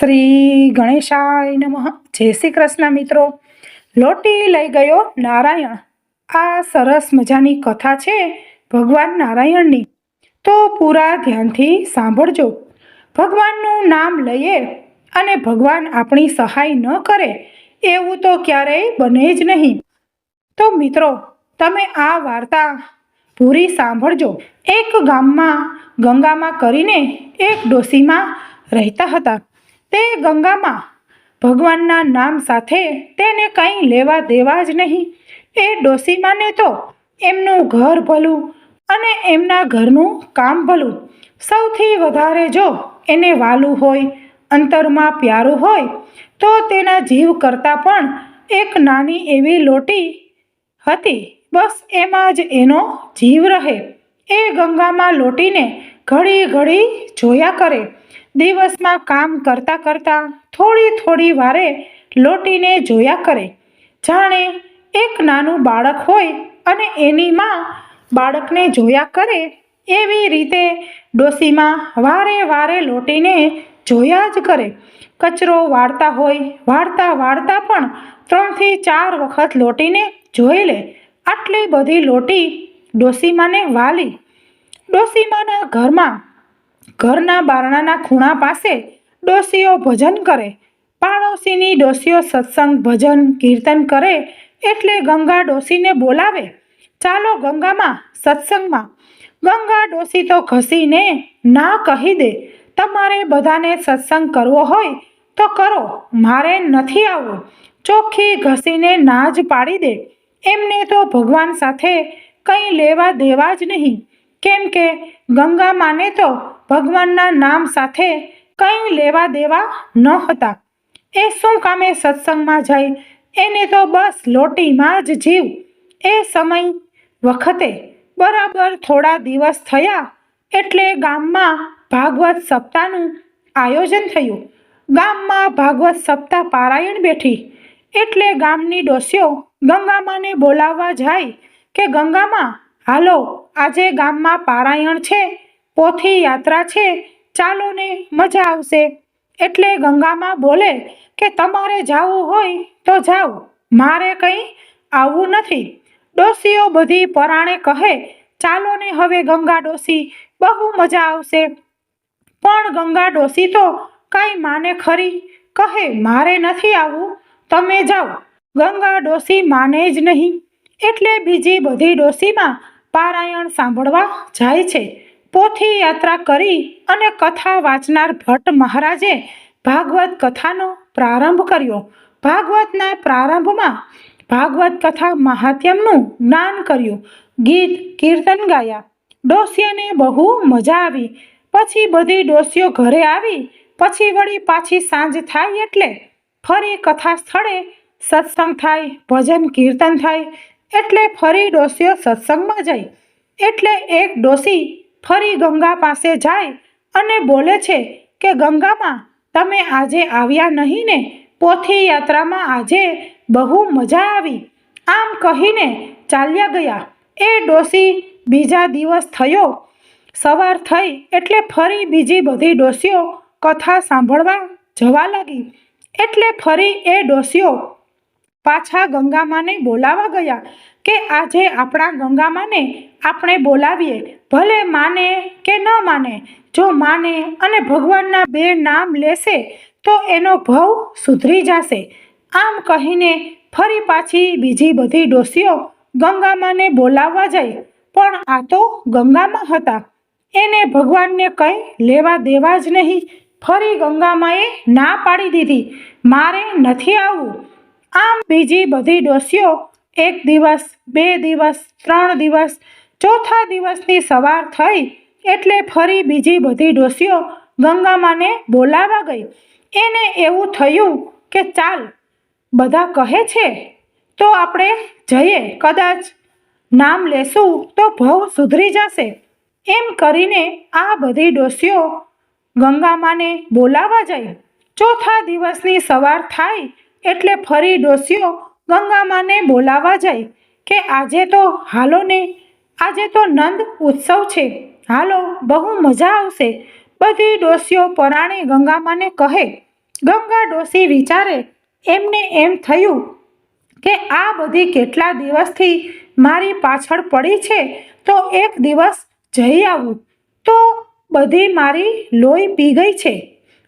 શ્રી ગણેશાય નમઃ. જય શ્રી કૃષ્ણ મિત્રો. લોટી લઈ ગયો નારાયણ. આ સરસ મજાની કથા છે ભગવાન નારાયણની. તો પૂરા ધ્યાનથી સાંભળજો. ભગવાનનું નામ લઈએ અને ભગવાન આપણી સહાય ન કરે એવું તો ક્યારેય બને જ નહીં. તો મિત્રો, તમે આ વાર્તા પૂરી સાંભળજો. એક ગામમાં ગંગામાં કરીને એક ડોસીમાં રહેતા હતા. તે ગંગામાં ભગવાનના નામ સાથે તેને કંઈ લેવા દેવા જ નહીં. એ ડોસીમાને તો એમનું ઘર ભલું અને એમના ઘરનું કામ ભલું. સૌથી વધારે જો એને વાલું હોય, અંતરમાં પ્યારું હોય, તો તેના જીવ કરતાં પણ એક નાની એવી લોટી હતી. બસ એમાં જ એનો જીવ રહે. એ ગંગામાં લોટીને ઘડી ઘડી જોયા કરે. દિવસમાં કામ કરતાં કરતાં થોડી થોડી વારે લોટીને જોયા કરે. જાણે એક નાનું બાળક હોય અને એની માં બાળકને જોયા કરે એવી રીતે ડોસીમાં વારે વારે લોટીને જોયા જ કરે. કચરો વાળતા હોય, વાળતા વાળતા પણ ત્રણથી ચાર વખત લોટીને જોઈ લે. આટલી બધી લોટી ડોસીમાને વાલી. ડોસીમાના ઘરમાં ઘરના બારણાના ખૂણા પાસે ડોસીઓ ભજન કરે. પાડોશીની ડોસીઓ સત્સંગ, ભજન, કીર્તન કરે એટલે ગંગા ડોસીને બોલાવે. ચાલો ગંગામાં, સત્સંગમાં. ગંગા ડોસી તો ઘસીને ના કહી દે. તમારે બધાને સત્સંગ કરવો હોય તો કરો. મારે નથી આવવું. ચોખ્ખી ઘસીને ના જ પાડી દે. એમને તો ભગવાન સાથે કંઈ લેવા દેવા જ નહીં. કેમ કે ગંગા માને તો ભગવાનના નામ સાથે કંઈ લેવા દેવા ન હતા એ શું કામે સત્સંગમાં જાય? એને તો બસ લોટીમાં જ જીવ. એ સમય વખતે બરાબર થોડા દિવસ થયા એટલે ગામમાં ભાગવત સપ્તાહનું આયોજન થયું. ગામમાં ભાગવત સપ્તાહ પારાયણ બેઠી. એટલે ગામની ડોસીઓ ગંગામાને બોલાવવા જાય કે, ગંગામાં, હાલો, આજે ગામમાં પારાયણ છે. પોથી યાત્રા છે, ચાલો ને મજા આવશે. એટલે ગંગામાં બોલે કે તમારે જવું હોય તો જાઓ. મારે કંઈ આવવું નથી. ડોસીઓ બધી પરાણે કહે, ચાલો ને હવે ગંગા ડોસી બહુ મજા આવશે. પણ ગંગા ડોસી તો કાંઈ માને ખરી. કહે, મારે નથી આવવું, તમે જાઓ. ગંગા ડોસી માને જ નહીં. એટલે બીજી બધી ડોસીમાં પારાયણ સાંભળવા જાય છે. પોથી યાત્રા કરી અને કથા વાંચનાર ભટ્ટ મહારાજે ભાગવત કથાનો પ્રારંભ કર્યો. ભાગવતના પ્રારંભમાં ભાગવત કથા મહાત્યમનું જ્ઞાન કર્યું. ગીત, કીર્તન ગાયા. ડોસીઓને બહુ મજા આવી. પછી બધી ડોસીઓ ઘરે આવી. પછી વળી પાછી સાંજ થાય એટલે ફરી કથા સ્થળે સત્સંગ થાય, ભજન, કીર્તન થાય. એટલે ફરી ડોસીઓ સત્સંગમાં જાય. એટલે એક ડોસી ફરી ગંગા પાસે જાય અને બોલે છે કે, ગંગામાં તમે આજે આવ્યા નહીં ને? પોથી યાત્રામાં આજે બહુ મજા આવી. આમ કહીને ચાલ્યા ગયા. એ ડોસી બીજા દિવસ થયો. સવાર થઈ એટલે ફરી બીજી બધી ડોસીઓ કથા સાંભળવા જવા લાગી. એટલે ફરી એ ડોસીઓ પાછા ગંગામાને બોલાવા ગયા. કે આજે આપણા ગંગામાને આપણે બોલાવીએ, ભલે માને કે ન માને, જો માને અને ભગવાનના બે નામ લેશે, તો એનો ભવ સુધરી જશે. આમ કહીને ફરી પાછી બીજી બધી ડોસીઓ ગંગામાને બોલાવવા જાય, પણ આ તો ગંગામાં હતા. એને ભગવાનને કંઈ લેવા દેવા જ નહીં. ફરી ગંગામાએ ના પાડી દીધી. મારે નથી આવવું. આમ બીજી બધી ડોસીઓ એક દિવસ, બે દિવસ, ત્રણ દિવસ, ચોથા દિવસની સવાર થઈ એટલે ફરી બીજી બધી ડોસીઓ ગંગામાને બોલાવા ગઈ. એને એવું થયું કે, ચાલ, બધા કહે છે તો આપણે જઈએ, કદાચ નામ લેશું તો ભવ સુધરી જશે. એમ કરીને આ બધી ડોસીઓ ગંગામાને બોલાવા જઈ. ચોથા દિવસની સવાર થાય એટલે ફરી ડોસીઓ ગંગામાને બોલાવા જાય કે આજે તો હાલો ને, આજે તો નંદ ઉત્સવ છે. હાલો, બહુ મજા આવશે. બધી ડોસીઓ પરાણે ગંગામાને કહે. ગંગા ડોસી વિચારે, એમને એમ થયું કે આ બધી કેટલા દિવસથી મારી પાછળ પડી છે, તો એક દિવસ જઈ આવું. તો બધી મારી લોહી પી ગઈ છે.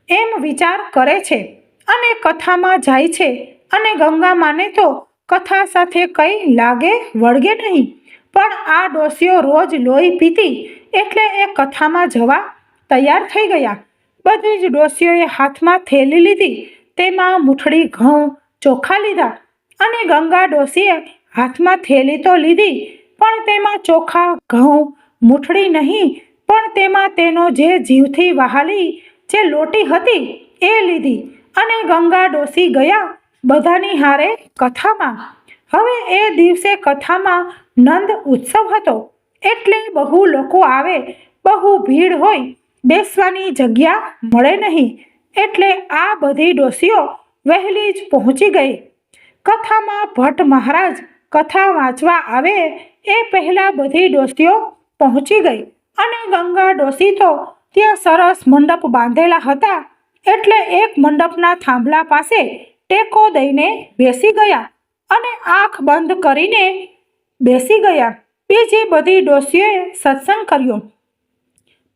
એમ વિચાર કરે છે અને કથામાં જાય છે. અને ગંગા માને તો કથા સાથે કંઈ લાગે વળગે નહીં. પણ આ ડોસીઓ રોજ લોહી પીતી એટલે એ કથામાં જવા તૈયાર થઈ ગયા. બધી જ ડોસીઓએ હાથમાં થેલી લીધી, તેમાં મૂઠડી ઘઉં, ચોખા લીધા અને ગંગા ડોસીએ હાથમાં થેલી તો લીધી, પણ તેમાં ચોખા, ઘઉં મૂઠડી નહીં, પણ તેમાં તેનો જે જીવથી વહાલી, જે લોટી હતી, એ લીધી અને ગંગા ડોસી ગયા બધાની હારે કથામાં. હવે એ દિવસે કથામાં નંદ ઉત્સવ હતો. એટલે બહુ લોકો આવે, બહુ ભીડ હોય, બેસવાની જગ્યા મળે નહીં. એટલે આ બધી ડોસીઓ વહેલી જ પહોંચી ગઈ. કથામાં ભટ્ટ મહારાજ કથા વાંચવા આવે એ પહેલાં બધી ડોસીઓ પહોંચી ગઈ. અને ગંગા ડોસી તો ત્યાં સરસ મંડપ બાંધેલા હતા. એટલે એક મંડપના થાંભલા પાસે ટેકો દઈને બેસી ગયા અને આંખ બંધ કરીને બેસી ગયા. બીજી બધી ડોસીઓએ સત્સંગ કર્યો.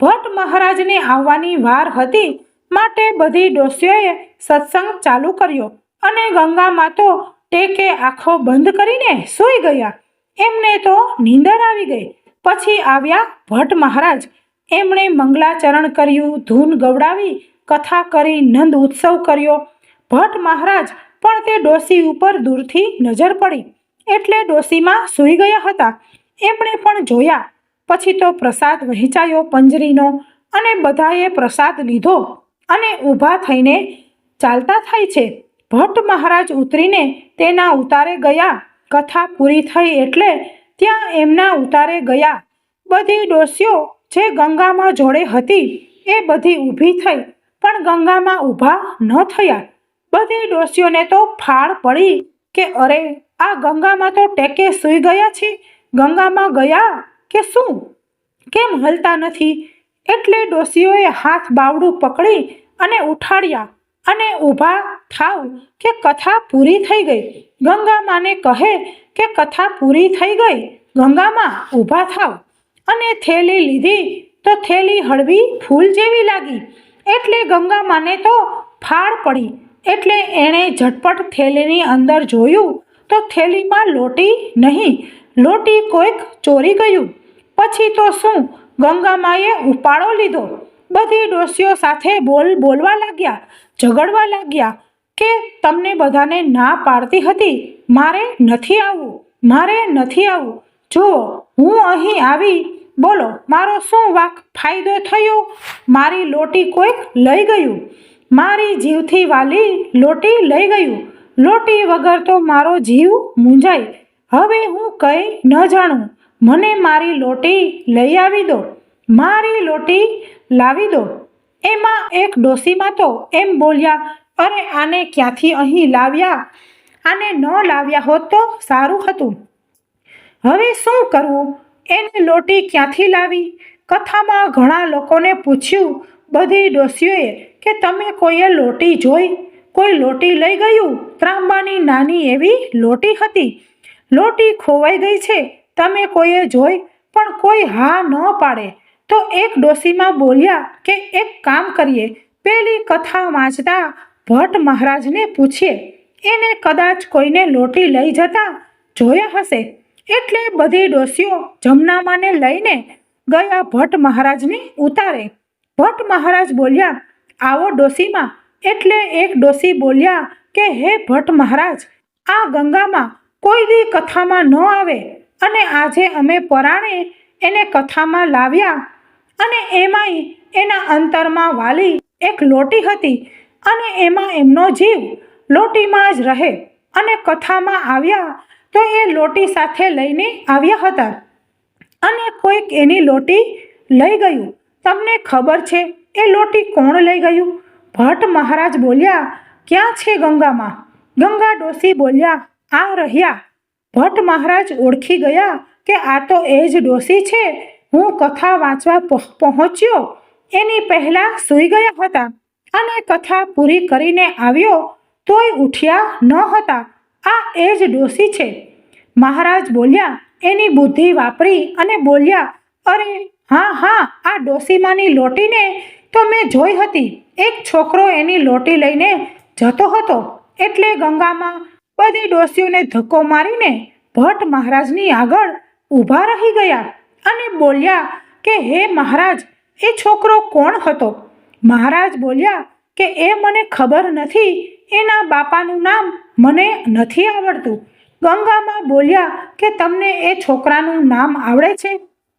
ભટ્ટ મહારાજને આવવાની વાર હતી માટે બધી ડોસીઓએ સત્સંગ ચાલુ કર્યો અને ગંગામાં તો ટેકે આંખો બંધ કરીને સૂઈ ગયા. એમને તો નીંદર આવી ગઈ. પછી આવ્યા ભટ્ટ મહારાજ. એમણે મંગલાચરણ કર્યું, ધૂન ગવડાવી, કથા કરી, નંદ ઉત્સવ કર્યો. ભટ્ટ મહારાજ પણ તે ડોસી ઉપર દૂરથી નજર પડી. એટલે ડોસીમાં સૂઈ ગયા હતા. એમણે પણ જોયા. પછી તો પ્રસાદ વહેંચાયો પંજરીનો અને બધાએ પ્રસાદ લીધો અને ઊભા થઈને ચાલતા થાય છે. ભટ્ટ મહારાજ ઉતરીને તેના ઉતારે ગયા. કથા પૂરી થઈ એટલે ત્યાં એમના ઉતારે ગયા. બધી ડોસીઓ જે ગંગામાં જોડે હતી એ બધી ઊભી થઈ. પણ ગંગામાં ઊભા ન થયા. બધી ડોશીઓને તો ફાળ પડી કે અરે, આ ગંગામાં તો ટેકે સૂઈ ગયા છે. ગંગામાં ગયા કે શું? કેમ હલતા નથી? એટલે ડોશીઓએ હાથ બાવડું પકડી અને ઉઠાડ્યા અને ઊભા થાવ કે કથા પૂરી થઈ ગઈ. ગંગામાને કહે કે કથા પૂરી થઈ ગઈ. ગંગામાં ઊભા થાવ અને થેલી લીધી તો થેલી હળવી ફૂલ જેવી લાગી. એટલે ગંગામાને તો ફાળ પડી એટલે એણે ઝટપટ થેલીની અંદર જોયું તો થેલીમાં લોટી નહીં, લોટી કોઈક ચોરી ગયું. પછી તો શું? ગંગામાએ ઉપાડો લીધો. બધી ડોસીઓ સાથે બોલ બોલવા લાગ્યા, ઝઘડવા લાગ્યા કે તમને બધાને ના પાડતી હતી. મારે નથી આવવું, મારે નથી આવવું. જુઓ, હું અહીં આવી. બોલો, મારો શું વાક ફાયદો થયો? મારી લોટી કોઈક લઈ ગયું. મારી જીવથી વાલી લોટી લઈ ગયું. લોટી વગર તો મારો જીવ મૂંઝાય. હવે હું કંઈ ન જાણું. મને મારી લોટી લઈ આવી દો. મારી લોટી લાવી દો. એમાં એક ડોસીમાં તો એમ બોલ્યા, અરે, આને ક્યાંથી અહીં લાવ્યા? આને ન લાવ્યા હોત તો સારું હતું. હવે શું કરવું? એને લોટી ક્યાંથી લાવી? કથામાં ઘણા લોકોને પૂછ્યું. બધી ડોસીઓએ કે તમે કોઈએ લોટી જોઈ? કોઈ લોટી લઈ ગયું? ત્રાંબાની નાની એવી લોટી હતી. લોટી ખોવાઈ ગઈ છે. તમે કોઈએ જોઈ? પણ કોઈ હા ન પાડે. તો એક ડોસીમાં બોલ્યા કે એક કામ કરીએ. પેલી કથા વાંચતા ભટ્ટ મહારાજને પૂછીએ. એને કદાચ કોઈને લોટી લઈ જતા જોયા હશે. એટલે બધી ડોસીઓ જમનામાને લઈને ગયા ભટ્ટ મહારાજને ઉતારે. ભટ્ટ મહારાજ બોલ્યા આવો ડોસીમાં એટલે એક ડોસી બોલ્યા કે, હે ભટ્ટ મહારાજ, આ ગંગામાં કોઈ દી કથામાં ન આવે અને આજે અમે પરાણે એને કથામાં લાવ્યા અને એમાંય એના અંતરમાં વાલી એક લોટી હતી અને એમાં એમનો જીવ લોટીમાં જ રહે અને કથામાં આવ્યા તો એ લોટી સાથે લઈને આવ્યા હતા અને કોઈક એની લોટી લઈ ગયું. તમને ખબર છે એ લોટી કોણ લઈ ગયું? ભટ્ટ મહારાજ બોલ્યા, ક્યાં છે ગંગામાં? ગંગા ડોસી બોલ્યા, આ રહ્યા. ભટ્ટ મહારાજ ઓળખી ગયા કે આ તો એ જ ડોસી છે. હું કથા વાંચવા પહોંચ્યો. એની પહેલાં સૂઈ ગયા હતા અને કથા પૂરી કરીને આવ્યો તોય ઉઠ્યા ન હતા. આ એ જ ડોસી છે. મહારાજ બોલ્યા, એની બુદ્ધિ વાપરી અને બોલ્યા, અરે, હા હા, આ ડોસીમાની લોટીને તો મેં જોઈ હતી, એક છોકરો એની લોટી લઈને જતો હતો એટલે ગંગામાં બધી ડોસીઓને ધક્કો મારીને ભટ્ટ મહારાજની આગળ ઊભા રહી ગયા અને બોલ્યા કે, હે મહારાજ, એ છોકરો કોણ હતો? મહારાજ બોલ્યા કે, એ મને ખબર નથી, એના બાપાનું નામ મને નથી આવડતું. ગંગામાં બોલ્યા કે, તમને એ છોકરાનું નામ આવડે છે?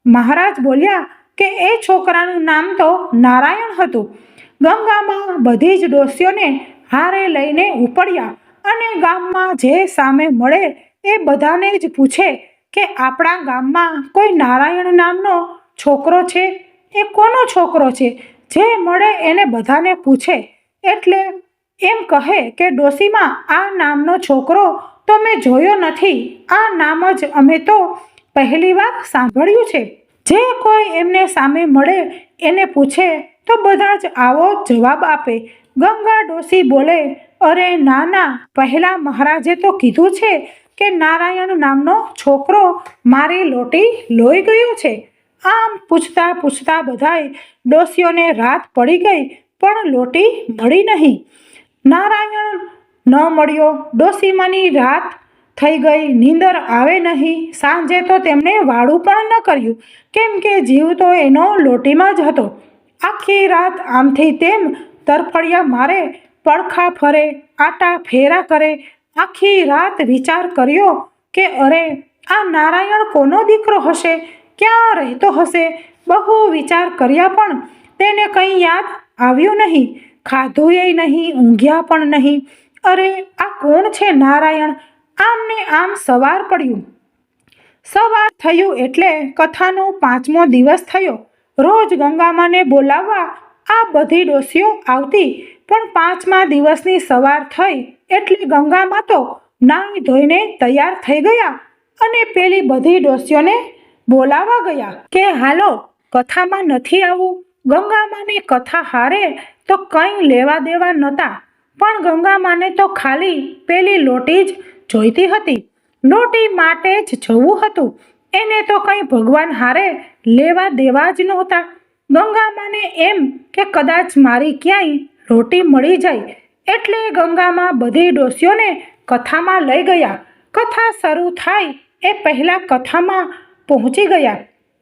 મહારાજ બોલ્યા કે એ છોકરાનું નામ તો નારાયણ હતું. ગંગામાં બધી જ ડોસીઓને હારે લઈને ઉપડ્યા અને ગામમાં જે સામે મળે એ બધાને જ પૂછે કે આપણા ગામમાં કોઈ નારાયણ નામનો છોકરો છે? એ કોનો છોકરો છે? જે મળે એને બધાને પૂછે. એટલે એમ કહે કે ડોસીમાં આ નામનો છોકરો તો મેં જોયો નથી. આ નામ જ અમે તો પહેલી વાર સાંભળ્યું છે. જે કોઈ એમને સામે મળે, એને પૂછે, તો બધા જ આવો જવાબ આપે. ગંગા ડોસી બોલે, અરે ના ના પહેલાં મહારાજે તો કીધું છે કે નારાયણ નામનો છોકરો મારી લોટી લોઈ ગયો છે. આમ પૂછતા પૂછતા બધાએ ડોસીઓને રાત પડી ગઈ, પણ લોટી મળી નહીં. નારાયણ ન મળ્યો. ડોસીમાની રાત થઈ ગઈ, નીંદર આવે નહીં. સાંજે તો તેમણે વાળું પણ ન કર્યું. કેમ કે જીવ તો એનો લોટીમાં જ હતો. આખી રાત આમથી તેમ તરફડિયા મારે, પડખા ફરે, આટા ફેરા કરે. આખી રાત વિચાર કર્યો કે અરે, આ નારાયણ કોનો દીકરો હશે? ક્યાં રહેતો હશે? બહુ વિચાર કર્યા પણ તેને કંઈ યાદ આવ્યું નહીં. ખાધું નહીં, ઊંઘ્યા પણ નહીં. અરે, આ કોણ છે નારાયણ? આમ ને આમ સવાર પડ્યું. સવાર થયું એટલે કથાનો પાંચમો દિવસ થયો. રોજ ગંગામાને બોલાવવા આ બધી ડોસીઓ આવતી, પણ પાંચમા દિવસની સવાર થઈ એટલે ગંગામાં તો નાહી ધોઈને તૈયાર થઈ ગયા અને પેલી બધી ડોસીઓને બોલાવા ગયા કે, હાલો, કથામાં નથી આવું. ગંગામાને કથા હારે તો કંઈ લેવા દેવા નહોતા. પણ ગંગામાને તો ખાલી પેલી લોટી જ જોઈતી હતી. નોટી માટે જ જવું હતું. એને તો કંઈ ભગવાન હારે લેવા દેવા જ નહોતા. ગંગામાને એમ કે કદાચ મારી ક્યાંય રોટી મળી જાય. એટલે ગંગામાં બધી ડોસીઓને કથામાં લઈ ગયા. કથા શરૂ થાય એ પહેલાં કથામાં પહોંચી ગયા.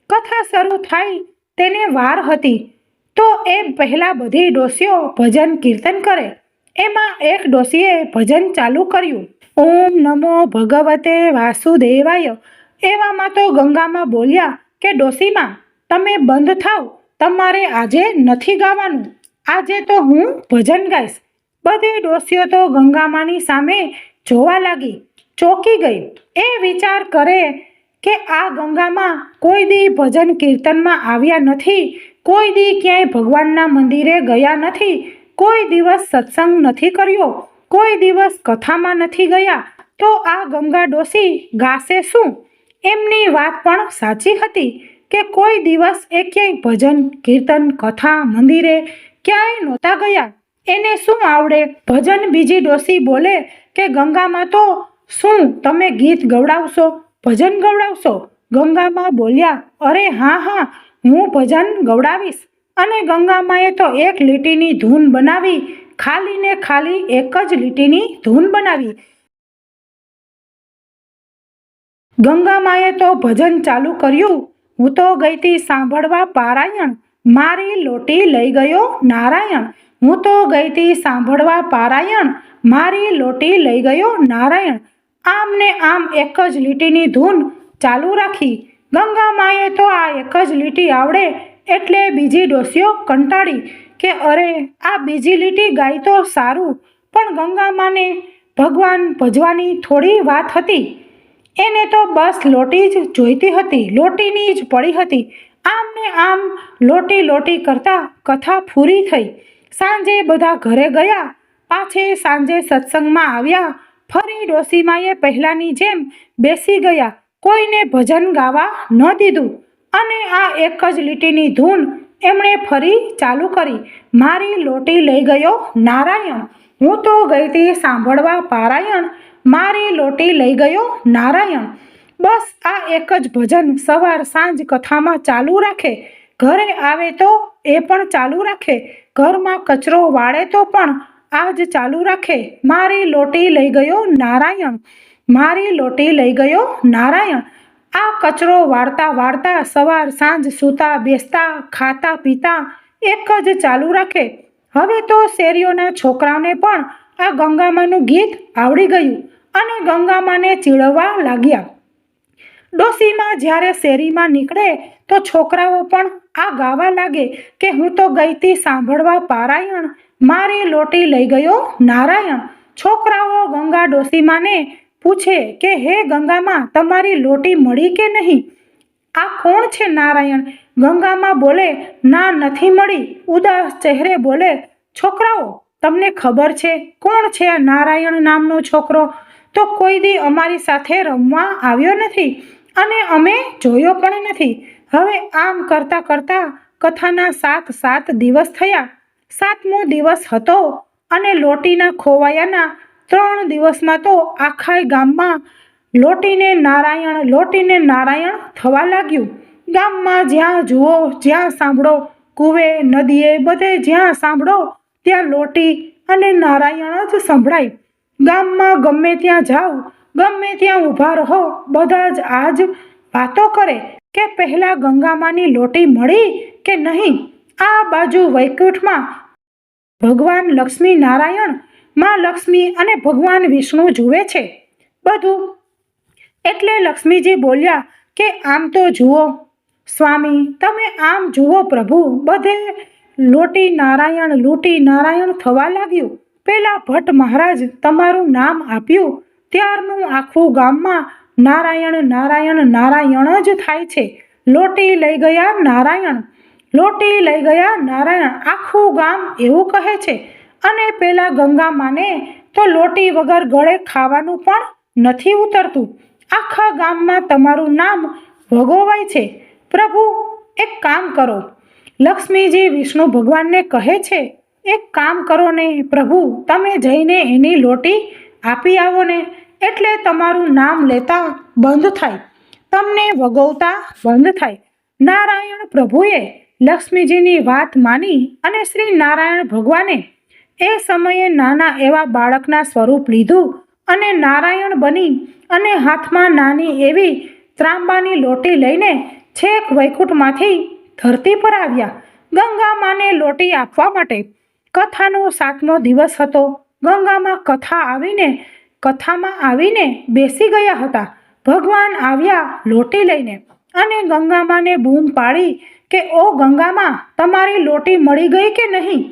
કથા શરૂ થાય તેને વાર હતી. તો એ પહેલાં બધી ડોસીઓ ભજન કીર્તન કરે. એમાં એક ડોસીએ ભજન ચાલુ કર્યું. ઓમ નમો ભગવતે વાસુદેવાય. એવામાં તો ગંગામાં બોલ્યા કે, ડોસીમાં, તમે બંધ થાવ. તમારે આજે નથી ગાવાનું. આજે તો હું ભજન ગાઈશ. બધી ડોસીઓ તો ગંગામાની સામે જોવા લાગી, ચોકી ગઈ. એ વિચાર કરે કે, આ ગંગામાં કોઈ દી ભજન કીર્તનમાં આવ્યા નથી. કોઈ દી ક્યાંય ભગવાનના મંદિરે ગયા નથી. કોઈ દિવસ સત્સંગ નથી કર્યો. કોઈ દિવસ કથામાં નથી ગયા, તો આ ગંગા ડોસી ગાશે શું? એમની વાત પણ સાચી હતી કે કોઈ દિવસ એ ક્યાંય ભજન, કીર્તન, કથા, મંદિરે ક્યાંય નહોતા ગયા. એને શું આવડે? ભજન બીજી ડોસી બોલે કે ગંગામાં તો શું તમે ગીત ગવડાવશો? ભજન ગવડાવશો? ગંગામાં બોલ્યા, અરે હા હા, હું ભજન ગવડાવીશ. અને ગંગામાએ તો એક લીટીની ધૂન બનાવી ખાલી ને ખાલી એક જ લીટીની ધૂન બનાવી. ગંગામાએ તો ભજન ચાલુ કર્યું. હું તો ગઈતી સાંભળવા પારાયણ. મારી લોટી લઈ ગયો નારાયણ. હું તો ગઈતી સાંભળવા પારાયણ. મારી લોટી લઈ ગયો નારાયણ. આમ ને આમ એક જ લીટીની ધૂન ચાલુ રાખી. ગંગામાએ તો આ એક જ લીટી આવડે. એટલે બીજી ડોસીઓ કંટાળી કે અરે, આ બીજી લીટી ગાય તો સારું, પણ ગંગામાને ભગવાન ભજવાની થોડી વાત હતી. એને તો બસ લોટી જ જોઈતી હતી, લોટીની જ પડી હતી. આમ ને આમ લોટી લોટી કરતા કથા પૂરી થઈ. સાંજે બધા ઘરે ગયા, પાછે સાંજે સત્સંગમાં આવ્યા, ફરી ડોસીમાએ પહેલાંની જેમ બેસી ગયા, કોઈને ભજન ગાવા ન દીધું. અને આ એક જ લીટીની ધૂન એમણે ફરી ચાલુ કરી. મારી લોટી લઈ ગયો નારાયણ. હું તો ગઈતી સાંભળવા પારાયણ. મારી લોટી લઈ ગયો નારાયણ. બસ આ એક જ ભજન સવાર સાંજ કથામાં ચાલુ રાખે. ઘરે આવે તો એ પણ ચાલુ રાખે. ઘરમાં કચરો વાળે તો પણ આ જ ચાલુ રાખે. મારી લોટી લઈ ગયો નારાયણ. મારી લોટી લઈ ગયો નારાયણ. આ કચરો વાળતા વાળતા સવાર, સાંજ સૂતા, બેસતા, ખાતા, પીતા એક જ ચાલુ રાખે. હવે તો શેરીઓના છોકરાઓને પણ આ ગંગામાનું ગીત આવડી ગયું અને ગંગામાને ચીડવવા લાગ્યા. ડોસીમાં જ્યારે શેરીમાં નીકળે તો છોકરાઓ પણ આ ગાવા લાગે કે હું તો ગઈતી સાંભળવા પારાયણ, મારી લોટી લઈ ગયો નારાયણ. છોકરાઓ ગંગા ડોસીમાને પૂછે કે, હે ગંગામાં, તમારી લોટી મળી કે નહીં? આ કોણ છે નારાયણ? ગંગામાં બોલે, ના, નથી મળી. ઉદાસ ચહેરે બોલે, છોકરાઓ, તમને ખબર છે કોણ છે આ નારાયણ નામનો છોકરો? તો કોઈ દી અમારી સાથે રમવા આવ્યો નથી અને અમે જોયો પણ નથી. હવે આમ કરતાં કરતાં કથાના સાત સાત દિવસ થયા. સાતમો દિવસ હતો અને લોટીના ખોવાયાના ત્રણ દિવસમાં તો આખા ગામમાં લોટીને નારાયણ લોટીને નારાયણ થવા લાગ્યું. ગામમાં જ્યાં જુઓ, જ્યાં સાંભળો, કુવે, નદીએ બધે જ્યાં સાંભળો, ત્યાં લોટી અને નારાયણ જ સંભળાય. ગામમાં ગમે ત્યાં જાઓ ગમે ત્યાં ઊભા રહો, બધા જ આ જ વાતો કરે કે પહેલાં ગંગામાની લોટી મળી કે નહીં? આ બાજુ વૈકુંઠમાં ભગવાન લક્ષ્મી નારાયણ માં લક્ષ્મી અને ભગવાન વિષ્ણુ જુએ છે. બધું એટલે લક્ષ્મીજી બોલ્યા કે આમ તો જુઓ, સ્વામી, તમે આમ જુઓ પ્રભુ, બધે લોટી નારાયણ, લૂંટી નારાયણ થવા લાગ્યું. પેલા ભટ્ટ મહારાજ તમારું નામ આપ્યું, ત્યારનું આખું ગામમાં નારાયણ નારાયણ નારાયણ જ થાય છે. લોટી લઈ ગયા નારાયણ, લોટી લઈ ગયા નારાયણ, આખું ગામ એવું કહે છે. અને પેલા ગંગામાને તો લોટી વગર ગળે ખાવાનું પણ નથી ઉતરતું. આખા ગામમાં તમારું નામ ભગોવાય છે. પ્રભુ, એક કામ કરો. લક્ષ્મીજી વિષ્ણુ ભગવાનને કહે છે, એક કામ કરો ને પ્રભુ, તમે જઈને એની લોટી આપી આવો ને, એટલે તમારું નામ લેતા બંધ થાય. તમને વગોવતા બંધ થાય. નારાયણ પ્રભુએ લક્ષ્મીજીની વાત માની અને શ્રી નારાયણ ભગવાને એ સમયે નાના એવા બાળકના સ્વરૂપ લીધું અને નારાયણ બની અને હાથમાં નાની એવી ત્રાંબાની લોટી લઈને છેક વૈકુંઠમાંથી ધરતી પર આવ્યા. ગંગામાને લોટી આપવા માટે કથાનો સાતમો દિવસ હતો. ગંગામાં કથા આવીને, કથામાં આવીને બેસી ગયા હતા. ભગવાન આવ્યા લોટી લઈને અને ગંગામાને બૂમ પાડી કે, ઓ ગંગામાં, તમારી લોટી મળી ગઈ કે નહીં?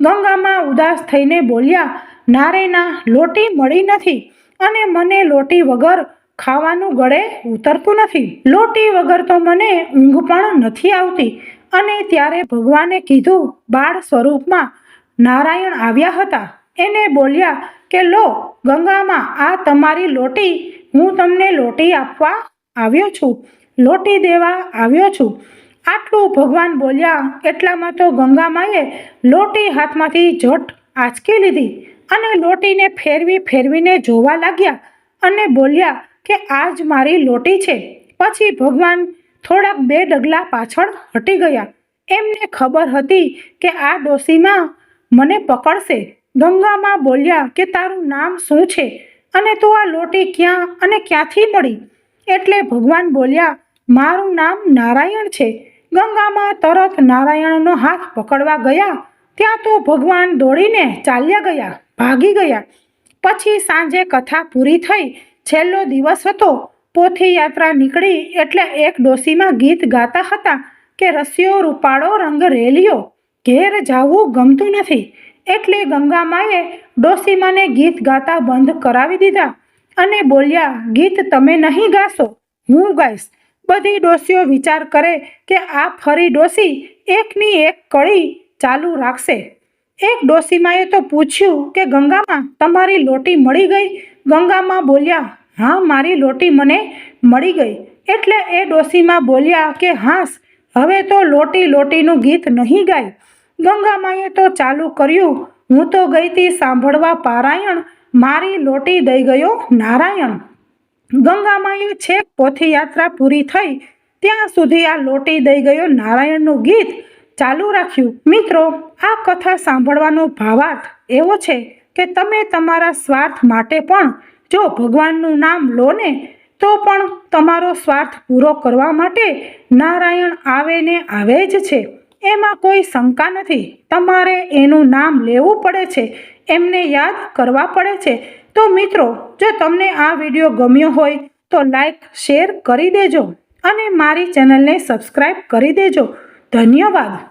ગંગામાં ઉદાસ થઈને બોલ્યા, નારેના, લોટી મળી નથી અને મને લોટી વગર ખાવાનું ગળે ઉતરતું નથી. લોટી વગર તો મને ઊંઘ પણ નથી આવતી. અને ત્યારે ભગવાને કીધું, બાળ સ્વરૂપમાં નારાયણ આવ્યા હતા. એને બોલ્યા કે, લો, ગંગામાં આ તમારી લોટી, હું તમને લોટી આપવા આવ્યો છું. લોટી દેવા આવ્યો છું. આટલું ભગવાન બોલ્યા એટલામાં તો ગંગામાએ લોટી હાથમાંથી જટ આંચકી લીધી અને લોટીને ફેરવી ફેરવીને જોવા લાગ્યા અને બોલ્યા કે આ જ મારી લોટી છે. પછી ભગવાન થોડાક બે ડગલા પાછળ હટી ગયા. એમને ખબર હતી કે આ ડોસીમાં મને પકડશે. ગંગામાં બોલ્યા કે તારું નામ શું છે અને તું આ લોટી ક્યાં અને ક્યાંથી મળી? એટલે ભગવાન બોલ્યા, મારું નામ નારાયણ છે. ગંગામાં તરત નારાયણનો હાથ પકડવા ગયા. ત્યાં તો ભગવાન દોડીને ચાલ્યા ગયા, ભાગી ગયા. પછી સાંજે કથા પૂરી થઈ. છેલ્લો દિવસ હતો. પોથી યાત્રા નીકળી એટલે એક ડોસીમાં ગીત ગાતા હતા કે રસિયો રૂપાળો રંગ રેલિયો, ઘેર જાવું ગમતું નથી. એટલે ગંગામાએ ડોસીમાને ગીત ગાતા બંધ કરાવી દીધા અને બોલ્યા, ગીત તમે નહીં ગાશો, હું ગાઈશ. બધી ડોસીઓ વિચાર કરે કે આ ફરી ડોસી એકની એક કળી ચાલુ રાખશે. એક ડોસીમાએ તો પૂછ્યું કે, ગંગામાં તમારી લોટી મળી ગઈ? ગંગામાં બોલ્યા, હા, મારી લોટી મને મળી ગઈ. એટલે એ ડોસીમાં બોલ્યા કે, હાસ, હવે તો લોટી લોટીનું ગીત નહીં ગાય. ગંગામાએ તો ચાલુ કર્યું, હું તો ગઈતી સાંભળવા પારાયણ, મારી લોટી દઈ ગયો નારાયણ. ગંગામાએ છેક પોથીયાત્રા પૂરી થઈ, ત્યાં સુધી આ લોટી દઈ ગયો નારાયણનું ગીત. ચાલુ રાખ્યું. મિત્રો, આ કથા સાંભળવાનો ભાવાર્થ એવો છે કે તમે તમારા સ્વાર્થ માટે પણ જો ભગવાનનું નામ લો ને, તો પણ તમારો સ્વાર્થ પૂરો કરવા માટે નારાયણ આવે ને આવે જ છે. એમાં કોઈ શંકા નથી. તમારે એનું નામ લેવું પડે છે. એમને યાદ કરવા પડે છે. તો મિત્રો, જો તમને આ વીડિયો ગમ્યો હોય, તો લાઈક શેર કરી દેજો અને મારી ચેનલને સબસ્ક્રાઈબ કરી દેજો. ધન્યવાદ.